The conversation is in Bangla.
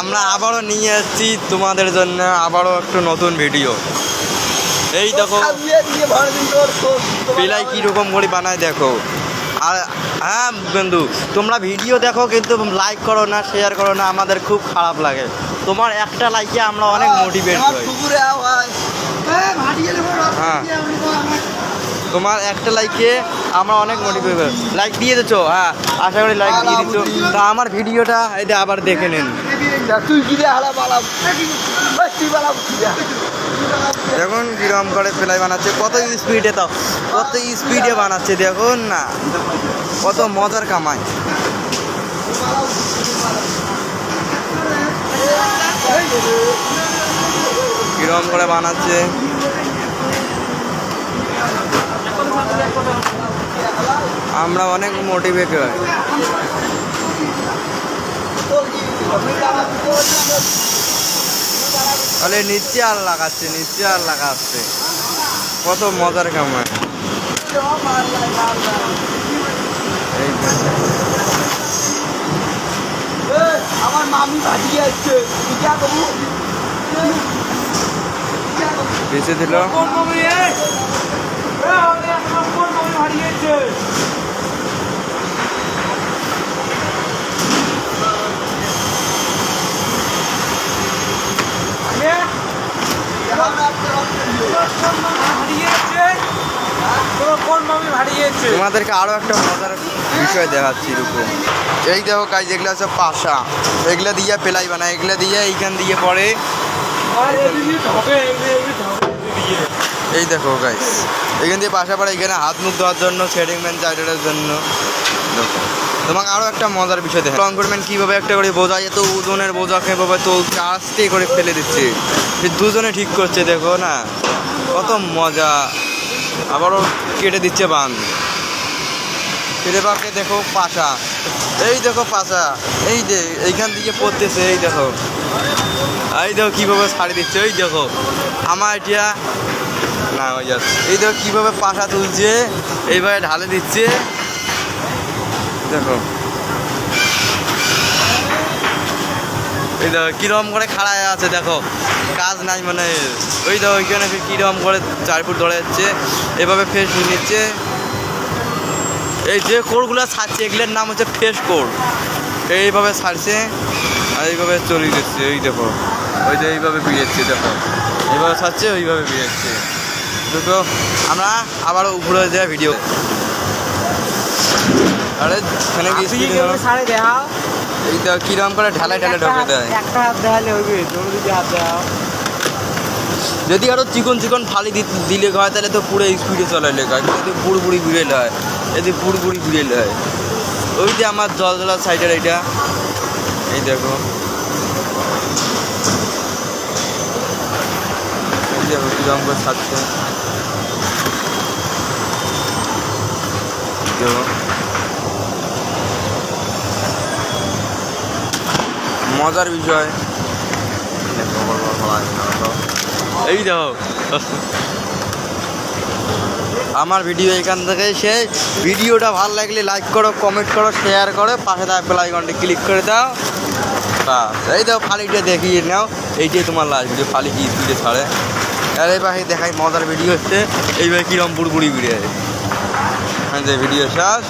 আমরা আবারও নিয়ে এসেছি তোমাদের জন্য আবারও একটু নতুন ভিডিও। এই দেখো বিলাই কীরকম করে বানায় দেখো। আর হ্যাঁ বন্ধু তোমরা ভিডিও দেখো কিন্তু লাইক করো না শেয়ার করো না আমাদের খুব খারাপ লাগে। তোমার একটা লাইকে আমরা অনেক মোটিভেট হই হ্যাঁ। ভাটিয়ে আমি তো আমার- তোমার একটা লাইকে আমরা অনেক মোটিভেট হই। লাইক দিয়ে দিচ্ছ হ্যাঁ আশা করি লাইক দিয়ে দিচ্ছ তা আমার ভিডিওটা এটা আবার দেখে নিন। তুই কি? দেখুন কিরম করে ফেলাই বানাচ্ছে কত স্পিডে তো কত স্পিডে বানাচ্ছে দেখুন না। কত মজার কামাই। কিরম করে বানাচ্ছে। আমরা অনেক মোটিভেট হয়? তাহলে নিচে আর লাগাচ্ছে, নিচে আর লাগাচ্ছে। কত মজার এই আমার দিল। ভাটিয়েছে তোমাদেরকে আরও একটা মজার বিষয় দেখাচ্ছি রূপে। এই দেখো কাজ যেগুলো আছে পাশা। এগুলা দিয়ে পেলাই বানায় এগুলা দিয়ে এইখান দিয়ে পড়ে এই দেখো গাইস এখান দিয়ে পাশা পড়ে এখানে হাত মুখ ধোয়ার জন্য সেটিং ম্যান চার্জারের জন্য। দেখো, তোমাকে আরও একটা মজার বিষয় দেখো কনফিডমেন্ট কীভাবে একটা করে বোঝা যেত ওজনের বোঝা কীভাবে তো আস্তে করে ফেলে দিচ্ছে। সে দুজনে ঠিক করছে, দেখো না। কত মজা। আবারও কেটে দিচ্ছে বান। কেটে পাকে দেখো, পাশা। এই দেখো, পাশা। এই যে, এইখান থেকে পড়তেছে, এই দেখো। এই দেখো, কীভাবে ছাড়ি দিচ্ছে, এই দেখো। আমার এটা না ওই যাচ্ছে এই দেখো কীভাবে পাশা তুলছে, এইভাবে ঢালে দিচ্ছে। দেখো। এই দেখো, কিরম করে খাড়ায় আছে, দেখো। কাজ নাই মানে। ওই দেখো, ওইখানে ফের কিরম করে চার ফুট ধরে যাচ্ছে, এভাবে ফেস নিচ্ছে। এই যে কোরগুলো ছাড়ছে, এগুলোর নাম হচ্ছে ফেস কোর এইভাবে ছাড়ছে, আর এইভাবে চলে যাচ্ছে, এই দেখো। ওই যে এইভাবে বিড়েচ্ছে দেখো। এইভাবে ছাড়ছে, ওইভাবে বিড়েচ্ছে দেখো আমরা আবার উপরে যাই ভিডিও আরে এখানে? সাড়ে এই দেখো কিরম করে ঢালাই ঢালাই ঢোকে দেয়? একটা হাত দেখালে তোর দিকে হাত দেখাও। যদি আরও চিকন চিকন ফালি দিলে হয় তাহলে তো পুরো স্পিডে চলে লেখা। যদি পুরো পুরি ঘুরে হয় যদি পুরো পুরি ঘুরে হয় ওই যে আমার জল জলার সাইডের এইটা। এই দেখো। এই দেখো কিরম করে ছাড়ছে। মজার বিষয় বড় বড়। এই আমার ভিডিও এখান থেকে শেষ। ভিডিওটা ভালো লাগলে লাইক করো কমেন্ট করো শেয়ার করো। পাশে থাকা বেল ক্লিক করে দাও। এই দাও ফালিটা দেখিয়ে নাও। এইটাই তোমার লাস্ট ভিডিও ফালি কি ছাড়ে। আর এই পাশে দেখাই মজার ভিডিও হচ্ছে এইভাবে কিরম বুড়বুড়ি আছে। যে ভিডিও শেষ